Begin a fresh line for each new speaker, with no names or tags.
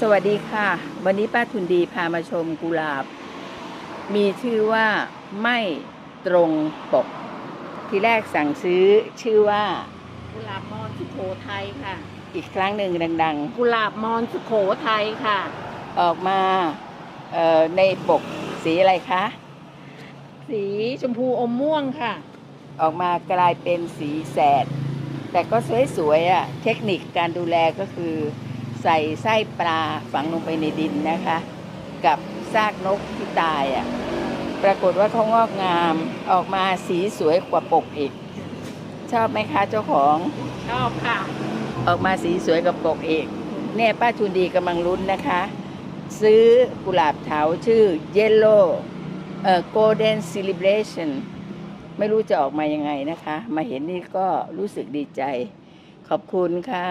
สวัสดีค่ะ วันนี้ป้าทุนดีพามาชมกุหลาบ มีชื่อว่าไม่ตรงปก ทีแรกสั่งซื้อชื่อว่า
กุหลาบมอนสุโขทัยค่ะ
อีกครั้งหนึ่งดัง
กุหลาบมอนสุโขทัยค่ะ
ๆ ออกมาเอ่อในปกสีอะไรคะ
สีชมพูอมม่วงค่ะ
ออกมากลายเป็นสีแสด แต่ก็สวยๆอะ เทคนิคการดูแลก็คือ ใส่ไส้ปลาฝังลงไปในดินนะคะ กับซากนกที่ตายอะปรากฏว่าเขางอกงามออกมาสีสวยกว่าปกอีก ชอบไหมคะเจ้าของ
ชอบค่ะ
ออกมาสีสวยกับปกอีกเนี่ยป้าชุนดีกำลังลุ้นนะคะ ซื้อกุหลาบเถาชื่อ Yellow เอ่อ Golden Celebration ไม่รู้จะออกมายังไงนะคะ มาเห็นนี่ก็รู้สึกดีใจ ขอบคุณค่ะ